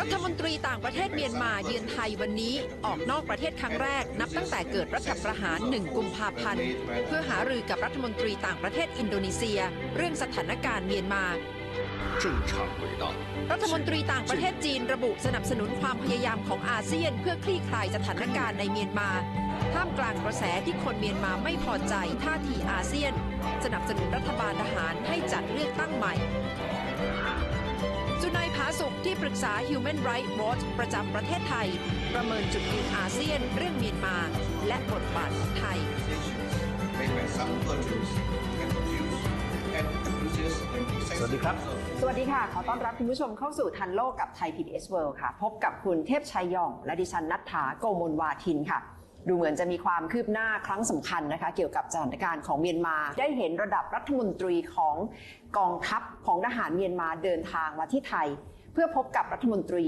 รัฐมนตรีต่างประเทศเมียนมาเยือนไทยวันนี้ออกนอกประเทศครั้งแรก นับตั้งแต่เกิดรัฐประหาร 1 กุมภาพันธ์ เพื่อหารือกับรัฐมนตรีต่างประเทศอินโดนีเซีย เรื่องสถานการณ์เมียนมารัฐมนตรีต่างประเทศจีนระบุสนับสนุนความพยายามของอาเซียน เพื่อคลี่คลายสถานการณ์ในเมียนมาท่ามกลางกระแสที่คนเมียนมาไม่พอใจท่าทีอาเซียน สนับสนุนรัฐบาลทหารให้จัดเลือกตั้งใหม่สุนาย ที่ปรึกษา Human Rights Watch ประจำประเทศไทย ประเมินจุดยืนอาเซียนเรื่องเมียนมา และบทบาทของไทย accusations made by some purchase and accuse and accuses and สวัสดีครับ สวัสดีค่ะ ขอต้อนรับคุณผู้ชมเข้าสู่ทันโลกกับไทย PBS World ค่ะ พบกับคุณเทพชัยยอง และดิฉันนัทธาโกมลวาทินค่ะดูเหมือนจะมีความคืบหน้าครั้งสำคัญนะคะ เกี่ยวกับสถานการณ์ของเมียนมา ได้เห็นระดับรัฐมนตรีของกองทัพของทหารเมียนมาเดินทางมาที่ไทย เพื่อพบกับรัฐมนตรี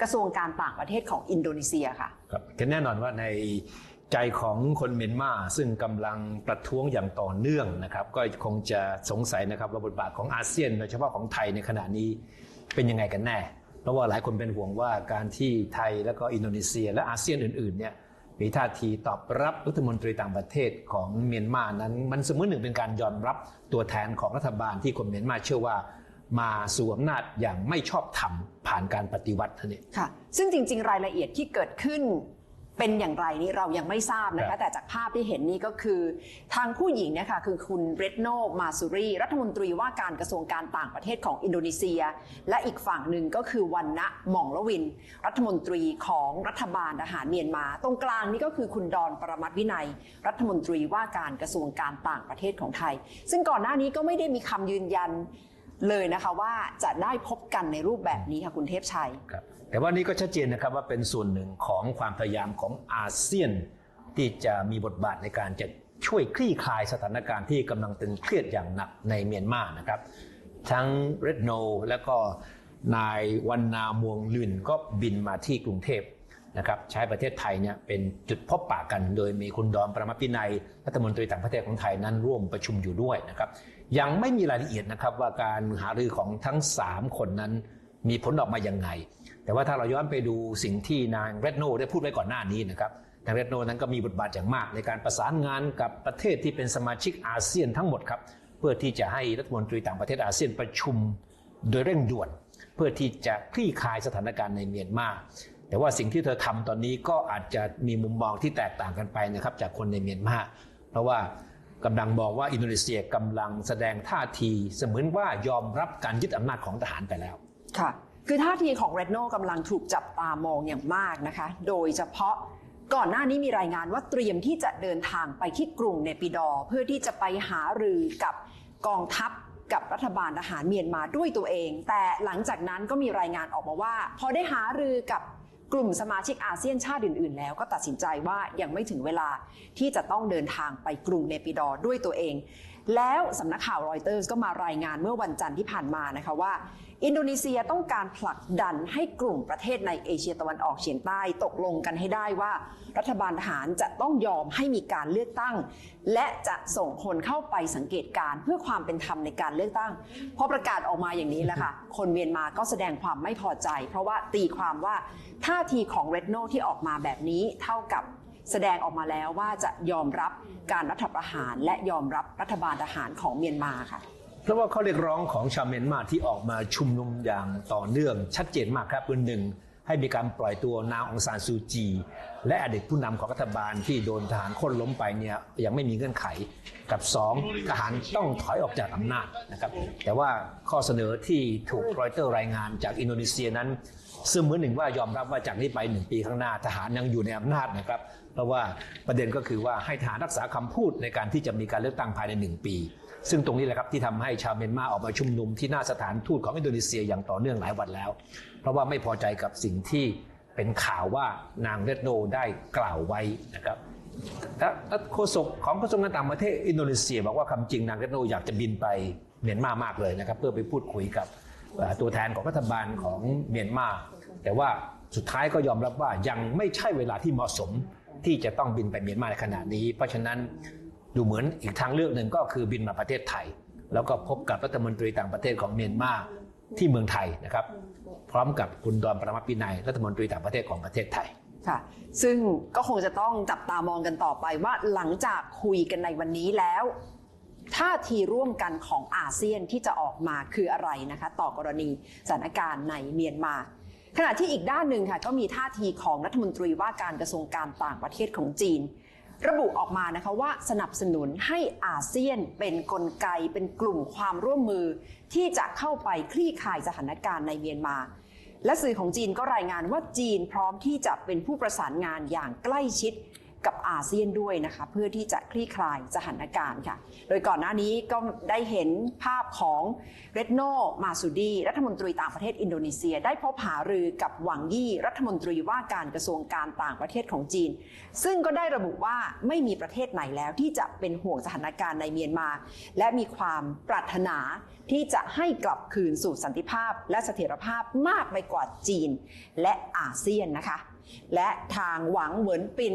กระทรวงการต่างประเทศของอินโดนีเซียค่ะครับก็แน่นอนว่าในใจของคนเมียนมาซึ่งกำลังประท้วงอย่างต่อเนื่องนะครับ ก็คงจะสงสัยนะครับว่าบทบาทของอาเซียนโดยเฉพาะของไทยในขณะนี้เป็นยังไงกันแน่เพราะว่าหลายคนเป็นห่วงว่าการที่ไทยแล้วก็อินโดนีเซีย และอาเซียนอื่นๆเนี่ยมีท่าทีตอบรับรัฐมนตรีต่างประเทศของเมียนมานั้น มันเสมือนหนึ่งเป็นการยอมรับตัวแทนของรัฐบาลที่คนเมียนมาเชื่อว่า มาสู่อำนาจอย่างไม่ชอบธรรมผ่านการปฏิวัติเท่านี้ค่ะ ซึ่งจริง ๆ รายละเอียดที่เกิดขึ้นเป็นอย่างไรนี่เรายังไม่ทราบนะครัคะบแต่จากภาพที่เห็นนี่ก็คือทางผู้หญิงเนี่ยค่ะคือคุณเรดโนมาซูรี รัฐมนตรีว่าการกระทรวงการต่างประเทศของอินโดนีเซีย และอีกฝั่งหนึ่งก็คือวันนะหม่องละวิน รัฐมนตรีของรัฐบาลทหารเมียนมา ตรงกลางนี่ก็คือคุณดอนปรมัตถ์วินัย รัฐมนตรีว่าการกระทรวงการต่างประเทศของไทย ซึ่งก่อนหน้านี้ก็ไม่ได้มีคำยืนยัน เลยนะคะว่าจะได้พบกันในรูปแบบนี้ค่ะคุณเทพชัยครับแต่ว่านี้ก็ชัดเจนนะครับว่าเป็นส่วนหนึ่งของความพยายามของอาเซียน ที่จะมีบทบาทในการจะช่วยคลี่คลายสถานการณ์ที่กำลังตึงเครียดอย่างหนักในเมียนมานะครับ ทั้งเรดโนและก็นายวันนามวงลืนก็บินมาที่กรุงเทพนะครับใช้ประเทศไทยเนี่ยเป็นจุดพบปะกัน โดยมีคุณดอนประมาพินัยรัฐมนตรีต่างประเทศของไทยนั้นร่วมประชุมอยู่ด้วยนะครับ ยังไม่มีรายละเอียดนะครับว่าการหารือของทั้ง 3 คนนั้นมีผลออกมายังไง แต่ว่าถ้าเราย้อนไปดูสิ่งที่นางเรดโนได้พูดไว้ก่อนหน้านี้นะครับนางเรดโนนั้นก็มีบทบาทอย่างมากในการประสานงานกับประเทศที่เป็นสมาชิกอาเซียนทั้งหมดครับเพื่อที่จะให้รัฐมนตรีต่างประเทศอาเซียนประชุมโดยเร่งด่วน เพื่อที่จะคลี่คลายสถานการณ์ในเมียนมาแต่ว่าสิ่งที่เธอทำตอนนี้ก็อาจจะมีมุมมองที่แตกต่างกันไปนะครับจากคนในเมียนมาเพราะว่า กำลังบอกว่าอินโดนีเซียกำลังแสดงท่าทีเสมือนว่ายอมรับการยึดอำนาจของทหารไปแล้ว ค่ะ คือท่าทีของเรดโนกำลังถูกจับตามองอย่างมากนะคะ โดยเฉพาะก่อนหน้านี้มีรายงานว่าเตรียมที่จะเดินทางไปที่กรุงเนปิดอเพื่อที่จะไปหารือกับกองทัพกับรัฐบาลทหารเมียนมาด้วยตัวเอง แต่หลังจากนั้นก็มีรายงานออกมาว่า พอได้หารือกับ กลุ่มสมาชิกอาเซียนชาติอื่น ๆ แล้วก็ตัดสินใจว่ายังไม่ถึงเวลาที่จะต้องเดินทางไปกรุงเนปิดอร์ด้วยตัวเอง แล้วสำนักข่าวรอยเตอร์สก็มารายงานเมื่อวันจันทร์ที่ผ่านมานะคะว่า อินโดนีเซียต้องการผลักดันให้กลุ่มประเทศในเอเชียตะวันออกเฉียงใต้ตกลงกันให้ได้ว่า รัฐบาลทหารจะต้องยอมให้มีการเลือกตั้ง และจะส่งคนเข้าไปสังเกตการณ์เพื่อความเป็นธรรมในการเลือกตั้งพอประกาศออกมาอย่างนี้แล้วค่ะคนเมียนมาก็แสดงความไม่พอใจ เพราะว่าตีความว่า ท่าทีของเรดโนที่ออกมาแบบนี้เท่ากับแสดงออกมาแล้วว่าจะยอมรับการรัฐประหารและยอมรับรัฐบาลทหารของเมียนมาค่ะเพราะว่าข้อเรียกร้องของชาวเมียนมาที่ออกมาชุมนุมอย่างต่อเนื่อง ชัดเจนมากครับคือหนึ่งให้มีการปล่อยตัวนางองซานซูจี และอดีตผู้นำของรัฐบาลที่โดนทหารค้นล้มไปเนี่ยยังไม่มีเงื่อนไขกับสองทหารต้องถอยออกจากอำนาจนะครับแต่ว่าข้อเสนอที่ถูกรอยเตอร์รายงานจากอินโดนีเซียนั้น ซึ่งเหมือนหนึ่งว่ายอมรับว่าจากนี้ไปหนึ่งปีข้างหน้าทหารยังอยู่ในอำนาจนะครับ เพราะว่าประเด็นก็คือว่าให้ทหารรักษาคำพูดในการที่จะมีการเลือกตั้งภายในหนึ่งปี ซึ่งตรงนี้แหละครับที่ทำให้ชาวเมียนมาออกมาชุมนุมที่หน้าสถานทูตของอินโดนีเซียอย่างต่อเนื่องหลายวันแล้ว เพราะว่าไม่พอใจกับสิ่งที่เป็นข่าวว่านางเรดโนได้กล่าวไว้นะครับและโฆษกของกระทรวงการต่างประเทศอินโดนีเซีย บอกว่าคำจริงนางเรดโนอยากจะบินไปเมียนมามากเลยนะครับเพื่อไปพูดคุยกับ ตัวแทนของรัฐบาลของเมียนมา แต่ว่าสุดท้ายก็ยอมรับว่ายังไม่ใช่เวลาที่เหมาะสมที่จะต้องบินไปเมียนมาในขณะนี้ เพราะฉะนั้นดูเหมือนอีกทางเลือกหนึ่งก็คือบินมาประเทศไทย แล้วก็พบกับรัฐมนตรีต่างประเทศของเมียนมาที่เมืองไทยนะครับ พร้อมกับคุณดอนประมาปินัยรัฐมนตรีต่างประเทศของประเทศไทยค่ะ ซึ่งก็คงจะต้องจับตามองกันต่อไปว่าหลังจากคุยกันในวันนี้แล้ว ท่าทีร่วมกันของอาเซียนที่จะออกมาคืออะไรนะคะ ต่อกรณีสถานการณ์ในเมียนมา ขณะที่อีกด้านหนึ่งค่ะก็มีท่าทีของรัฐมนตรีว่าการกระทรวงการต่างประเทศของจีน ระบุออกมานะคะว่าสนับสนุนให้อาเซียนเป็นนกลไกเป็นกลุ่มความร่วมมือ ที่จะเข้าไปคลี่คลายสถานการณ์ในเมียนมาและสื่อของจีนก็รายงานว่าจีนพร้อมที่จะเป็นผู้ประสานงานอย่างใกล้ชิด กับอาเซียนด้วยนะคะเพื่อที่จะคลี่คลายสถานการณ์ค่ะ โดยก่อนหน้านี้ก็ได้เห็นภาพของเรดโนมาซูดี รัฐมนตรีต่างประเทศอินโดนีเซีย ได้พบหารือกับหวังยี่รัฐมนตรีว่าการกระทรวงการต่างประเทศของจีน ซึ่งก็ได้ระบุว่าไม่มีประเทศไหนแล้วที่จะเป็นห่วงสถานการณ์ในเมียนมา และมีความปรารถนาที่จะให้กลับคืนสู่สันติภาพ และเสถียรภาพมากไปกว่าจีน และอาเซียนนะคะ และทางหวังเหวินปิน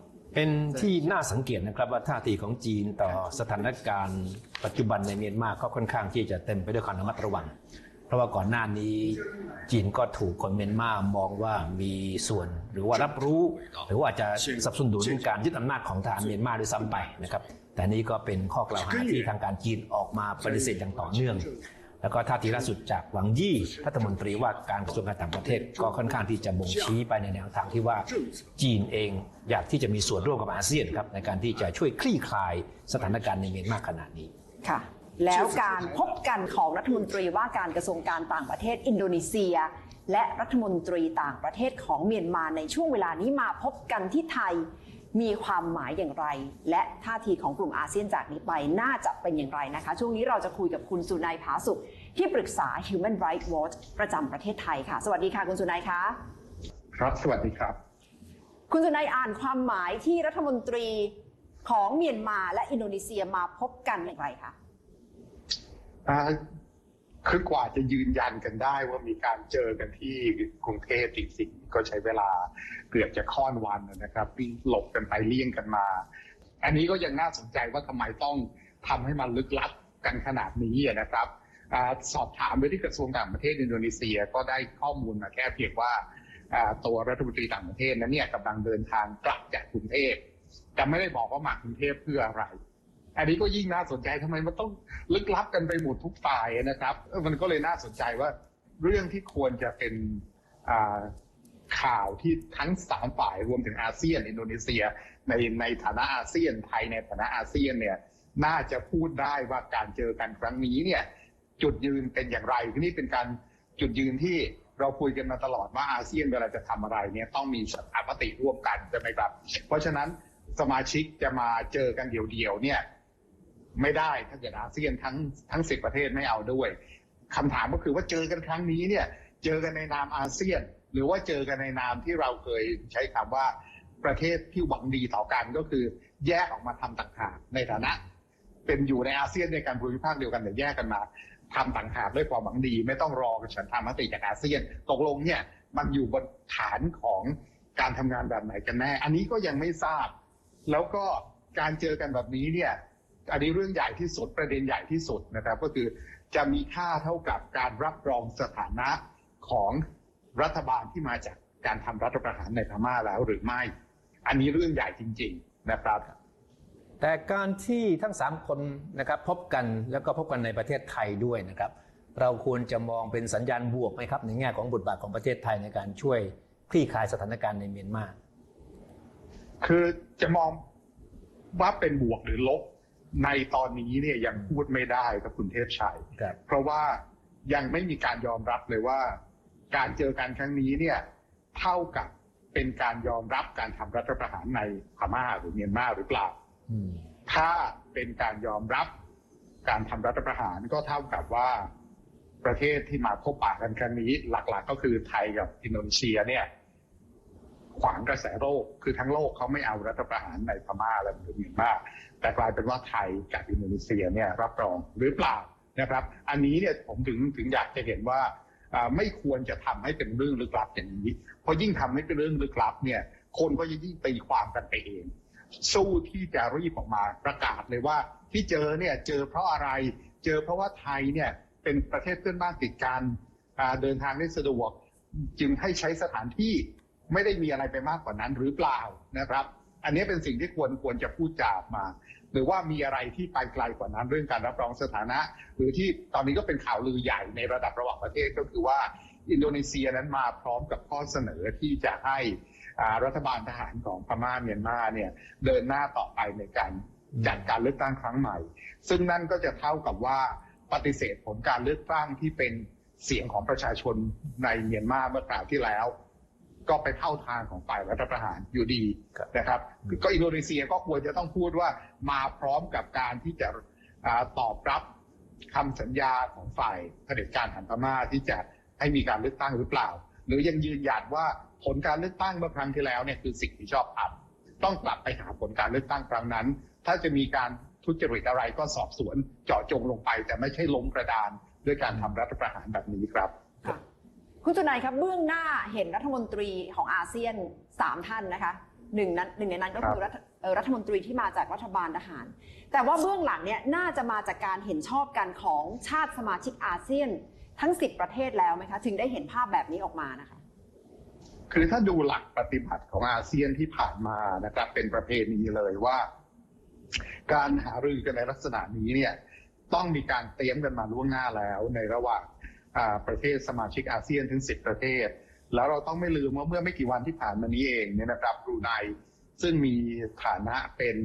เป็นที่น่าสังเกตนะครับว่าท่าทีของจีนต่อสถานการณ์ ปัจจุบันในเมียนมาก็ค่อนข้างที่จะเต็มไปด้วยความระมัดระวัง เพราะว่าก่อนหน้านี้จีนก็ถูกคนเมียนมามองว่ามีส่วนหรือว่ารับรู้ หรือว่าจะสนับสนุนการยึดอำนาจของทหารเมียนมาด้วยซ้ำไปนะครับ แต่นี่ก็เป็นข้อกล่าวหาที่ทางการจีนออกมาปฏิเสธอย่างต่อเนื่อง แล้วก็ท่าทีล่าสุดจากหวังยี่รัฐมนตรีว่าการกระทรวงการต่างประเทศ ก็ค่อนข้างที่จะบ่งชี้ไปในแนวทางที่ว่าจีนเองอยากที่จะมีส่วนร่วมกับอาเซียนครับในการที่จะช่วยคลี่คลายสถานการณ์ในเมียนมาขณะนี้ค่ะแล้วการพบกันของรัฐมนตรีว่าการกระทรวงการต่างประเทศอินโดนีเซีย และรัฐมนตรีต่างประเทศของเมียนมาในช่วงเวลานี้มาพบกันที่ไทย มีความหมายอย่างไร และท่าทีของกลุ่มอาเซียนจากนี้ไปน่าจะเป็นอย่างไรนะคะ ช่วงนี้เราจะคุยกับคุณสุนัยผาสุข ที่ปรึกษา Human Rights Watch ประจำประเทศไทยค่ะ สวัสดีค่ะคุณสุนัยคะครับสวัสดีครับ คุณสุนัยอ่านความหมายที่รัฐมนตรีของเมียนมาและอินโดนีเซียมาพบกันอย่างไรคะอ่าคือกว่าจะยืนยันกันได้ว่ามีการเจอกันที่กรุงเทพจริงๆก็ใช้เวลา เกือบจะค่อนวันนะครับวิ่งหลบกันไปเลี่ยงกันมา อันนี้ก็ยังน่าสนใจว่าทำไมต้องทำให้มันลึกลับกันขนาดนี้นะครับอสอบถามไปที่กระทรวงต่างประเทศอินโดนีเซียก็ได้ข้อมูลมาแค่เพียงว่าตัวรัฐมนตรีต่างประเทศนั้นเนี่ยกำลังเดินทางกลับจากกรุงเทพแต่ไม่ได้บอกว่ามากรุงเทพเพื่ออะไร อันนี้ก็ยิ่งน่าสนใจทำไมมันต้องลึกลับกันไปหมดทุกฝ่ายนะครับ มันก็เลยน่าสนใจว่าเรื่องที่ควรจะเป็น ข่าวที่ทั้งสามฝ่ายรวมถึงอาเซียน อินโดนีเซีย ในในฐานะอาเซียนไทยในฐานะอาเซียนเนี่ยน่าจะพูดได้ว่าการเจอกันครั้งนี้เนี่ยจุดยืนเป็นอย่างไรที่นี่เป็นการจุดยืนที่เราคุยกันมาตลอดว่าอาเซียนเวลาจะทำอะไรเนี่ยต้องมีสัมปติร่วมกันใช่ไหมครับ เพราะฉะนั้นสมาชิกจะมาเจอกันเดี่ยวๆเนี่ยไม่ได้ถ้าเกิดอาเซียนทั้งทั้งสิบประเทศไม่เอาด้วยคำถามก็คือว่าเจอกันครั้งนี้เนี่ยเจอกันในนามอาเซียน หรือว่าเจอกันในนามที่เราเคยใช้คำว่าประเทศที่หวังดีต่อกันก็คือ แยกออกมาทำต่างหากในฐานะ เป็นอยู่ในอาเซียนในการภูมิภาคเดียวกันแต่แยกกันมาทำต่างหากด้วยความหวังดี ไม่ต้องรอฉันทามติจากอาเซียนตกลงเนี่ยมันอยู่บนฐานของการทำงานแบบไหนกันแน่ อันนี้ก็ยังไม่ทราบ แล้วก็การเจอกันแบบนี้เนี่ย อันนี้เรื่องใหญ่ที่สุดประเด็นใหญ่ที่สุดนะครับ ก็คือจะมีค่าเท่ากับการรับรองสถานะของ รัฐบาลที่มาจากการทำรัฐประหารในพม่าแล้วหรือไม่ อันนี้เรื่องใหญ่จริง ๆ นะครับ แต่การที่ทั้งสามคนนะครับพบกันแล้วก็พบกันในประเทศไทยด้วยนะครับ เราควรจะมองเป็นสัญญาณบวกไหมครับในแง่ของบทบาทของประเทศไทยในการช่วยคลี่คลายสถานการณ์ในเมียนมาคือจะมองว่าเป็นบวกหรือลบในตอนนี้เนี่ยยังพูดไม่ได้ครับคุณเทพชัยครับเพราะว่ายังไม่มีการยอมรับเลยว่า การเจอกันครั้งนี้เนี่ยเท่ากับเป็นการยอมรับการทำรัฐประหารในพม่าหรือเมียนมาหรือเปล่าอืมถ้าเป็นการยอมรับการทำรัฐประหารก็เท่ากับว่าประเทศที่มาพบปะกันครั้งนี้ หลักๆ ก็คือไทยกับอินโดนีเซียเนี่ย ขวางกระแสโลกคือทั้งโลกเขาไม่เอารัฐประหารในพม่าและเมียนมาแต่กลายเป็นว่าไทยกับอินโดนีเซียเนี่ยรับรองหรือเปล่านะครับ อันนี้เนี่ยผมถึงถึงอยากจะเห็นว่าอ่า ไม่ควรจะทำให้เป็นเรื่องลึกลับอย่างนี้เพราะยิ่งทำให้เป็นเรื่องลึกลับเนี่ย คนก็จะยิ่งตีความกันไปเอง สู้ที่จะรีบออกมาประกาศเลยว่า ที่เจอเนี่ยเจอเพราะอะไร เจอเพราะว่าไทยเนี่ยเป็นประเทศเพื่อนบ้านติดกันเดินทางได้สะดวก จึงให้ใช้สถานที่ไม่ได้มีอะไรไปมากกว่านั้นหรือเปล่านะครับ อันนี้เป็นสิ่งที่ควรควรจะพูดจาออกมา หรือว่ามีอะไรที่ไปไกลกว่านั้นเรื่องการรับรองสถานะ หรือที่ตอนนี้ก็เป็นข่าวลือใหญ่ในระดับระหว่างประเทศก็คือว่าอินโดนีเซียนั้นมาพร้อมกับข้อเสนอที่จะให้รัฐบาลทหารของพม่าเมียนมาเนี่ยเดินหน้าต่อไปในการจัดการเลือกตั้งครั้งใหม่ ซึ่งนั่นก็จะเท่ากับว่าปฏิเสธผลการเลือกตั้งที่เป็นเสียงของประชาชนในเมียนมาเมื่อคราวที่แล้ว ก็ไปเข้าทางของฝ่ายรัฐประหารอยู่ดีครับนะครับ ก็อินโดนีเซียก็ควรจะต้องพูดว่ามาพร้อมกับการที่จะอาตอบรับคำสัญญาของฝ่ายเผด็จการหันพม่าที่จะให้มีการเลือกตั้งหรือเปล่า หรือยังยืนยันว่าผลการเลือกตั้งเมื่อครั้งที่แล้วเนี่ยคือสิ่งที่ชอบทำต้องกลับไปหาผลการเลือกตั้งครั้งนั้น ถ้าจะมีการทุจริตอะไรก็สอบสวนเจาะจงลงไป แต่ไม่ใช่ล้มกระดานด้วยการทำรัฐประหารแบบนี้ครับ ค่ะคุณจุนัยครับเบื้องหน้าเห็นรัฐมนตรีของอาเซียนสามท่านนะคะหนึ่งนั้นหนึ่งในนั้นก็คือรัฐเอ่อรัฐมนตรีที่มาจากรัฐบาลทหาร แต่ว่าเบื้องหลังเนี่ยน่าจะมาจากการเห็นชอบกันของชาติสมาชิกอาเซียนทั้ง10ประเทศแล้วไหมคะ ถึงได้เห็นภาพแบบนี้ออกมานะคะ คือถ้าดูหลักปฏิบัติของอาเซียนที่ผ่านมานะครับเป็นประเพณีเลยว่า การหารือกันในลักษณะนี้เนี่ยต้องมีการเตรียมกันมาล่วงหน้าแล้วในระหว่างอ่า ประเทศสมาชิกอาเซียนถึง 10 ประเทศ แล้วเราต้องไม่ลืมว่าเมื่อไม่กี่วันที่ผ่านมานี้เองเนี่ยนะครับบรูไนซึ่งมีฐานะเป็น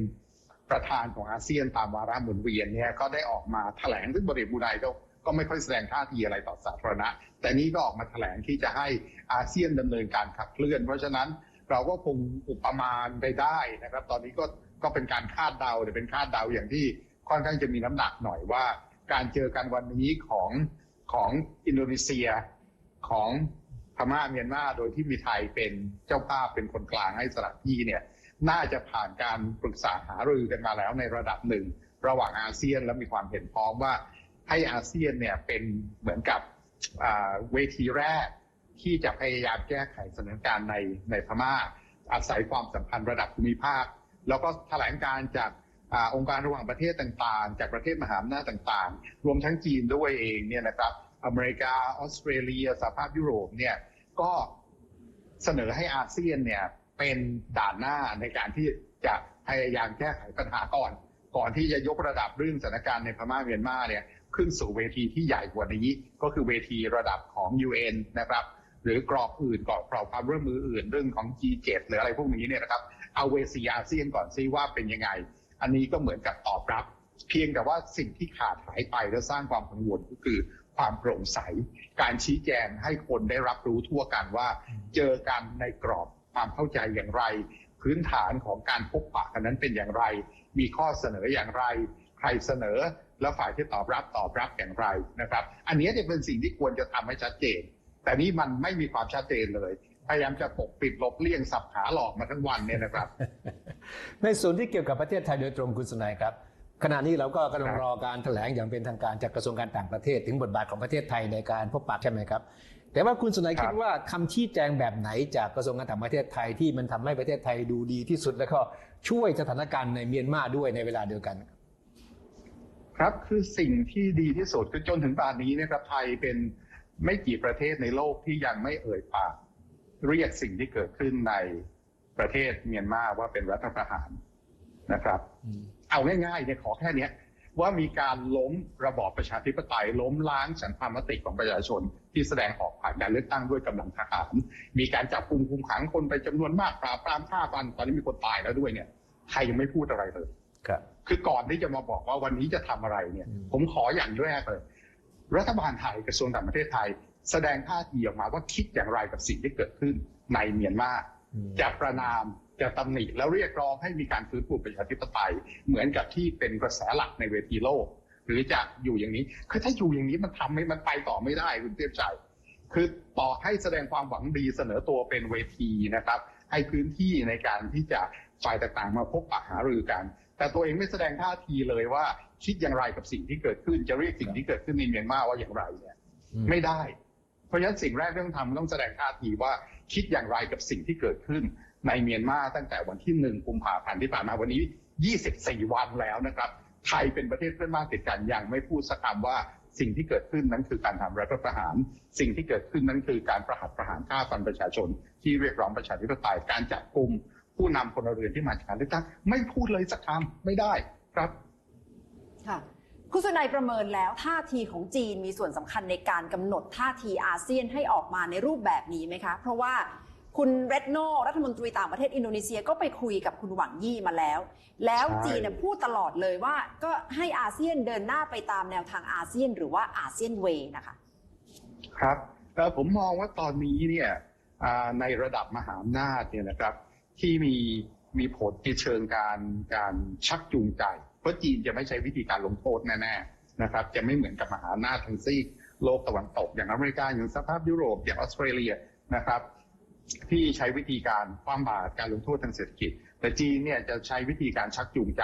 ประธานของอาเซียนตามวาระหมุนเวียนเนี่ยก็ได้ออกมาแถลงซึ่งบริบูไนก็ก็ไม่ค่อยแสดงท่าทีอะไรต่อสาธารณะ แต่นี้ก็ออกมาแถลงที่จะให้อาเซียนดำเนินการขับเคลื่อน เพราะฉะนั้นเราก็คงอุปมาณไปได้นะครับ ตอนนี้ก็ก็เป็นการคาดเดาแต่เป็นคาดเดาอย่างที่ค่อนข้างจะมีน้ำหนักหน่อยว่า การเจอกันวันนี้ของ ของอินโดนีเซียของพม่าเมียนมาโดยที่มีไทยเป็นเจ้าภาพเป็นคนกลางให้สถานที่เนี่ยน่าจะผ่านการปรึกษาหารือกันมาแล้วในระดับหนึ่ง ระหว่างอาเซียนและมีความเห็นพ้องว่าให้อาเซียนเนี่ยเป็นเหมือนกับเวทีแรกที่จะพยายามแก้ไขสถานการณ์ในในพม่า อาศัยความสัมพันธ์ระดับภูมิภาค แล้วก็แถลงการจาก อองค์การระหว่างประเทศต่างๆ จากประเทศมหาอำนาจต่างๆ รวมทั้งจีนด้วยเองเนี่ยนะครับอเมริกาออสเตรเลียสหภาพยุโรปเนี่ยก็เสนอให้อาเซียนเนี่ยเป็นด่านหน้าในการที่จะพยายามแก้ไขปัญหาก่อน ก่อนที่จะยกระดับเรื่องสถานการณ์ในพม่าเมียนมาเนี่ยขึ้นสู่เวทีที่ใหญ่กว่านี้ ก็คือเวทีระดับของ UN นะครับหรือกรอบอื่นกรอบกรอบความร่วมมืออื่นเรื่องของ G7 หรืออะไรพวกนี้เนี่ยนะครับเอาเวทีอาเซียนก่อนซิว่าเป็นยังไง อันนี้ก็เหมือนกับตอบรับ เพียงแต่ว่าสิ่งที่ขาดหายไปและสร้างความกังวลก็คือความโปร่งใส การชี้แจงให้คนได้รับรู้ทั่วกันว่า เจอกันในกรอบความเข้าใจอย่างไร พื้นฐานของการพบปะกันนั้นเป็นอย่างไร มีข้อเสนออย่างไร ใครเสนอแล้วฝ่ายที่ตอบรับตอบรับอย่างไรนะครับ อันนี้จะเป็นสิ่งที่ควรจะทำให้ชัดเจน แต่นี่มันไม่มีความชัดเจนเลย พยายามจะปกปิดหลบเลี่ยงสับขาหลอกมาทั้งวันเนี่ยนะครับ ในส่วนที่เกี่ยวกับประเทศไทยโดยตรงคุณสนายครับ ขณะนี้เราก็กำลังครับรอการแถลงอย่างเป็นทางการจากกระทรวงการต่างประเทศ ถึงบทบาทของประเทศไทยในการพบปะใช่ไหมครับ แต่ว่าคุณสนายคิดว่าคำชี้แจงแบบไหนจากกระทรวงการต่างประเทศไทยที่มันทำให้ประเทศไทยดูดีที่สุดแล้วก็ช่วยสถานการณ์ในเมียนมาด้วยในเวลาเดียวกัน ครับคือสิ่งที่ดีที่สุดคือจนถึงป่านนี้เนะครับไทยเป็นไม่กี่ประเทศในโลกที่ยังไม่เอ่ยปาก เรียกสิ่งที่เกิดขึ้นในประเทศเมียนมาว่าเป็นรัฐประหารนะครับ เอาง่ายๆเนี่ยขอแค่เนี้ยว่ามีการล้มระบอบประชาธิปไตย ล้มล้างฉันทามติของประชาชน ที่แสดงออกผ่านการเลือกตั้งด้วยกำลังทหาร มีการจับกุมคุมขังคนไปจำนวนมากปราบปรามฆ่าฟันตอนนี้มีคนตายแล้วด้วยเนี่ยไทยยังไม่พูดอะไรเลยครับ คือก่อนที่จะมาบอกว่าวันนี้จะทำอะไรเนี่ยอืมผมขออย่างแรกเลย รัฐบาลไทยกระทรวงต่างประเทศไทย แสดงท่าทีออกมาว่าคิดอย่างไรกับสิ่งที่เกิดขึ้นในเมียนมาอืมจะประนามจะตำหนิแล้วเรียกร้องให้มีการฟื้นฟูประชาธิปไตย เหมือนกับที่เป็นกระแสหลักในเวทีโลก หรือจะอยู่อย่างนี้คือถ้าอยู่อย่างนี้มันทำให้มันไปต่อไม่ได้คุณเทียบชัยคือต่อให้แสดงความหวังดีเสนอตัวเป็นเวทีนะครับ ให้พื้นที่ในการที่จะฝ่ายต่างๆมาพบปะหารือกัน แต่ตัวเองไม่แสดงท่าทีเลยว่าคิดอย่างไรกับสิ่งที่เกิดขึ้นจะเรียกสิ่งที่เกิดขึ้นในเมียนมาว่าอย่างไรเนี่ยอืมไม่ได้ เพราะฉะนั้นสิ่งแรกที่ต้องทำต้องแสดงท่าทีว่าคิดอย่างไรกับสิ่งที่เกิดขึ้นในเมียนมาตั้งแต่วันที่หนึ่งกุมภาพันธ์ที่ผ่านมาวันนี้ 24 วันแล้วนะครับ ไทยเป็นประเทศเพื่อนบ้านติดกันยังไม่พูดสักคำว่าสิ่งที่เกิดขึ้นนั้นคือการทำรัฐประหาร สิ่งที่เกิดขึ้นนั้นคือการประหัตประหารฆ่าฟันประชาชน ที่เรียกร้องประชาธิปไตยการจับกลุ่มผู้นำพลเรือนที่มาจากการเลือกตั้งไม่พูดเลยสักคำไม่ได้ครับ ค่ะ คุณสุนัยประเมินแล้วท่าทีของจีนมีส่วนสำคัญในการกำหนดท่าทีอาเซียนให้ออกมาในรูปแบบนี้ไหมคะ เพราะว่าคุณเรดโนรัฐมนตรีต่างประเทศอินโดนีเซียก็ไปคุยกับคุณหวังยี่มาแล้ว แล้วจีนเนี่ยพูดตลอดเลยว่าก็ให้อาเซียนเดินหน้าไปตามแนวทางอาเซียน หรือว่าอาเซียนเวย์นะคะ ครับผมมองว่าตอนนี้เนี่ยในระดับมหาอำนาจเนี่ยนะครับ ที่มี มีผลในเชิงการการชักจูงใจ เพราะจีนจะไม่ใช้วิธีการลงโทษแน่ๆนะครับ จะไม่เหมือนกับมหาอำนาจทางซีกโลกตะวันตก อย่างอเมริกาอย่างสภาพยุโรปอย่างออสเตรเลียนะครับ ที่ใช้วิธีการคว่ำบาตรการลงโทษทางเศรษฐกิจ แต่จีนเนี่ยจะใช้วิธีการชักจูงใจ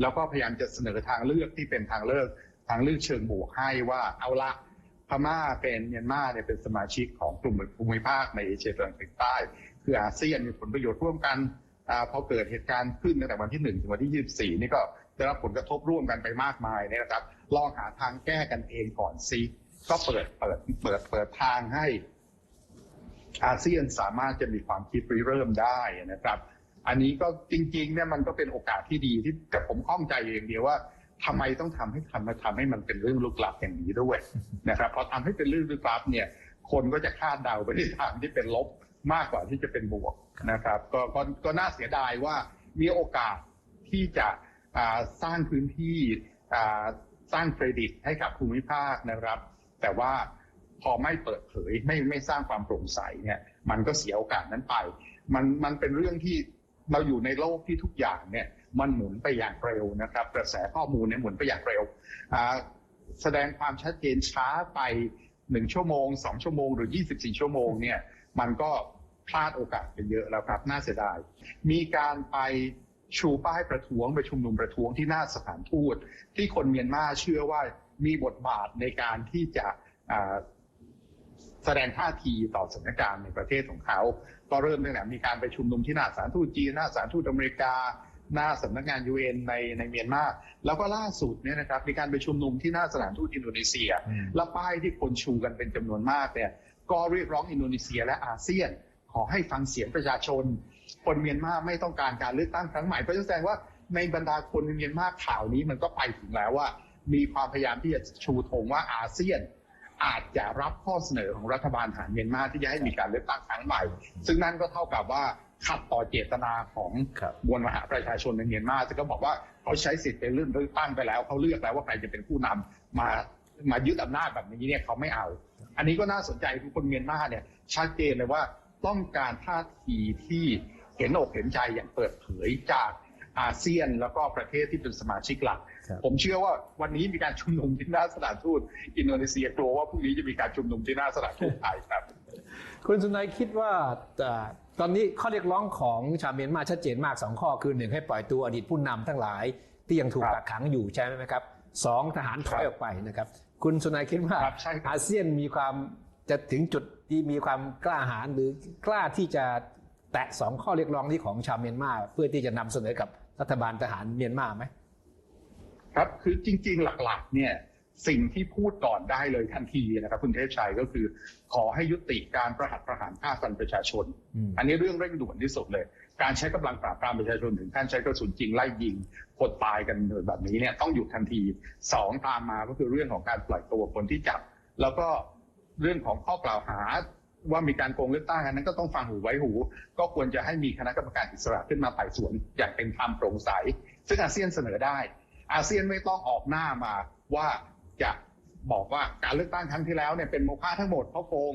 แล้วก็พยายามจะเสนอทางเลือกที่เป็นทางเลือกทางเลือกเชิงบวกให้ว่าเอาละพม่าเป็นเมียนมาเนี่ยเป็นสมาชิกของกลุ่มภูมิภาคในเอเชียตะวันออกใต้ คืออาเซียนมีผลประโยชน์ร่วมกัน พอเกิดเหตุการณ์ขึ้นตั้งแต่วันที่1ถึงวันที่ 24 นี่ก็ได้รับผลกระทบร่วมกันไปมากมายเนี่ยนะครับลองหาทางแก้กันเองก่อนซิก็เปิดเปิดเปิดเปิดทางให้อาเซียนสามารถจะมีความคิดริเริ่มได้นะครับ อันนี้ก็จริงๆเนี่ยมันก็เป็นโอกาสที่ดีที่แต่ผมข้องใจอย่างเดียวว่าทำไมต้องทำให้ทำมาทำให้มันเป็นเรื่องลึกลับอย่างนี้ด้วยนะครับพอทำให้เป็นเรื่องลึกลับเนี่ย คนก็จะคาดเดาไปในทางที่เป็นลบ มากกว่าที่จะเป็นบวกนะครับก็ก็ก็น่าเสียดายว่ามีโอกาสที่จะสร้างพื้นที่สร้างเครดิตให้กับภูมิภาคนะครับ แต่ว่าพอไม่เปิดเผยไม่ไม่สร้างความโปร่งใสเนี่ยมันก็เสียโอกาสนั้นไป มันมันเป็นเรื่องที่เราอยู่ในโลกที่ทุกอย่างเนี่ยมันหมุนไปอย่างเร็วนะครับ กระแสข้อมูลเนี่ยหมุนไปอย่างเร็ว แสดงความชัดเจนช้าไปหนึ่งชั่วโมงสองชั่วโมง หรือ 24 ชั่วโมงเนี่ยมันก็ พลาดโอกาสไปเยอะแล้วครับ น่าเสียดาย มีการไปชูป้ายประท้วงไปชุมนุมประท้วงที่หน้าสถานทูตที่คนเมียนมาเชื่อว่ามีบทบาทในการที่จะอ่าแสดงท่าทีต่อสถานการณ์ในประเทศของเขา ก็เริ่มตั้งแต่มีการไปชุมนุมที่หน้าสถานทูตจีนหน้าสถานทูตอเมริกา หน้าสำนักงานยูเอ็นในในเมียนมา แล้วก็ล่าสุดเนี่ยนะครับมีการไปชุมนุมที่หน้าสถานทูตอินโดนีเซียอืมและป้ายที่คนชูกันเป็นจำนวนมากเนี่ยก็เรียกร้องอินโดนีเซียและอาเซียนข อให้ฟังเสียงประชาชน คนเมียนมาไม่ต้องการการเลือกตั้งครั้งใหม่เพราะฉะนั้นแสดงว่าในบรรดาคนเมียนมาข่าวนี้มันก็ไปถึงแล้วว่า มีความพยายามที่จะชูธงว่าอาเซียน อาจจะรับข้อเสนอของรัฐบาลทหารเมียนมาที่จะให้มีการเลือกตั้งครั้งใหม่ ซึ่งนั่นก็เท่ากับว่าขัดต่อเจตนาของมวลมหาประชาชนในเมียนมาซึ่งก็บอกว่าเขาใช้สิทธิ์เป็นเรื่องเลือกตั้งไปแล้วเขาเลือกแล้วว่าใครจะเป็นผู้นำมามายึดอำนาจแบบนี้เนี่ยเขาไม่เอา อันนี้ก็น่าสนใจคือคนเมียนมาเนี่ยชัดเจนเลยว่า ต้องการท่าทีที่เห็นอกเห็นใจอย่างเปิดเผยจากอาเซียนแล้วก็ประเทศที่เป็นสมาชิกหลักครับผมเชื่อว่าวันนี้มีการชุมนุมที่หน้าสถานทูตอินโดนีเซียกลัวว่าพรุ่งนี้จะมีการชุมนุมที่หน้าสถานทูตไทยครับ คุณสุนัยคิดว่าอ่าตอนนี้ข้อเรียกร้องของชาวเมียนมาชัดเจนมากสองข้อคือหนึ่งให้ปล่อยตัวอดีตผู้นำทั้งหลาย ที่ยังถูกครับกักขังอยู่ใช่ไหมครับสองทหารถอยออกไปนะครับ คุณสุนัยคิดว่าครับใช่ครับอาเซียนมีความ จะถึงจุดที่มีความกล้าหาญหรือกล้าที่จะแตะสองข้อเรียกร้องนี้ของชาวเมียนมาเพื่อที่จะนำเสนอกับรัฐบาลทหารเมียนมาไหมครับคือจริง ๆ หลักๆ เนี่ยสิ่งที่พูดก่อนได้เลยทันทีนะครับคุณเทพชัยก็คือ ขอให้ยุติการประหัตประหารฆ่าฟันประชาชนอืมอันนี้เรื่องเร่งด่วนที่สุดเลย การใช้กำลังปราบปรามประชาชนถึงขั้นใช้กระสุนจริงไล่ยิงคนตายกันแบบนี้เนี่ยต้องหยุดทันทีสองตามมาก็คือเรื่องของการปล่อยตัวคนที่จับ แล้วก็ เรื่องของข้อกล่าวหาว่ามีการโกงเลือกตั้งอันนั้นก็ต้องฟังหูไว้หู ก็ควรจะให้มีคณะกรรมการอิสระขึ้นมาไต่สวนอย่างเป็นธรรมโปร่งใส ซึ่งอาเซียนเสนอได้ อาเซียนไม่ต้องออกหน้ามาว่าจะบอกว่าการเลือกตั้งครั้งที่แล้วเนี่ยเป็นโมฆะทั้งหมดเพราะโกง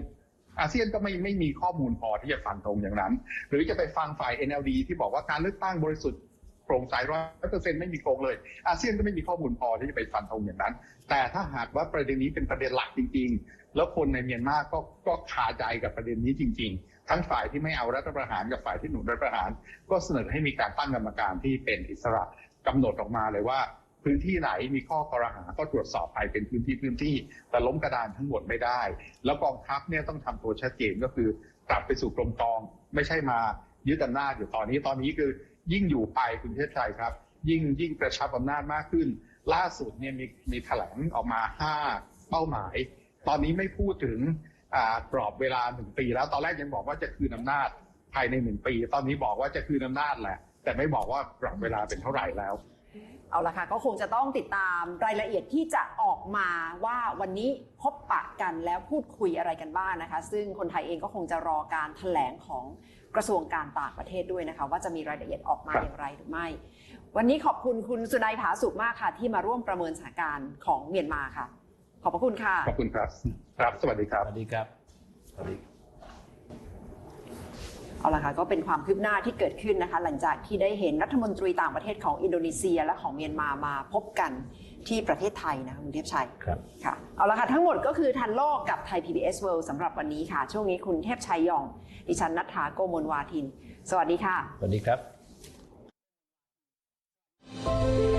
อาเซียนก็ไม่ไม่มีข้อมูลพอที่จะฟันธงอย่างนั้น หรือจะไปฟังฝ่าย NLD ที่บอกว่าการเลือกตั้งบริสุทธิ์โปร่งใสร้อยเปอร์เซ็นต์ไม่มีโกงเลย อาเซียนก็ไม่มีข้อมูลพอที่จะไปฟันธงอย่างนั้น แต่ถ้าหากว่าประเด็นนี้เป็นประเด็นหลักจริง แล้วคนในเมียนมาก็ก็คาใจกับประเด็นนี้จริง ๆ ทั้งฝ่ายที่ไม่เอารัฐประหารกับฝ่ายที่หนุนรัฐประหาร ก็เสนอให้มีการตั้งกรรมการที่เป็นอิสระกำหนดออกมาเลยว่า พื้นที่ไหนมีข้อกรหาก็ตรวจสอบไปเป็นพื้นที่พื้นที่ แต่ล้มกระดานทั้งหมดไม่ได้ แล้วกองทัพเนี่ยต้องทำตัวชัดเจนก็คือกลับไปสู่กรมกอง ไม่ใช่มายึดอำนาจอยู่ตอนนี้ตอนนี้คือยิ่งอยู่ไปคุณเทพชัยครับ ยิ่งยิ่งกระชับอำนาจมากขึ้น ล่าสุดเนี่ยมีมีแถลงออกมาห้าเป้าหมาย ตอนนี้ไม่พูดถึงกรอบเวลาหนึ่งปีแล้วตอนแรกยังบอกว่าจะคืนอำนาจภายในหนึ่งปี ตอนนี้บอกว่าจะคืนอำนาจแหละ แต่ไม่บอกว่ากรอบเวลาเป็นเท่าไหร่แล้วเอาละค่ะก็คงจะต้องติดตามรายละเอียดที่จะออกมาว่าวันนี้พบปะกันแล้วพูดคุยอะไรกันบ้างนะคะ ซึ่งคนไทยเองก็คงจะรอการถแถลงของกระทรวงการต่างประเทศด้วยนะคะ ว่าจะมีรายละเอียดออกมาอย่างไรหรือไม่ วันนี้ขอบคุณคุณสุนัยผาสุกมากค่ะ ที่มาร่วมประเมินสถานการณ์ของเมียนมาค่ะ ขอบพระคุณค่ะ ขอบคุณครับ ครับ สวัสดีครับ สวัสดีครับ สวัสดี เอาละค่ะ ก็เป็นความคืบหน้าที่เกิดขึ้นนะคะ หลังจากที่ได้เห็นรัฐมนตรีต่างประเทศของอินโดนีเซียและของเมียนมามาพบกันที่ประเทศไทยนะคุณเทพชัย ครับ ค่ะ เอาละค่ะ ทั้งหมดก็คือทันโลกกับไทย PBS World สำหรับวันนี้ค่ะ ช่วงนี้คุณเทพชัยยอง ดิฉันนัทธาโกมลวาทิน สวัสดีค่ะ สวัสดีครับ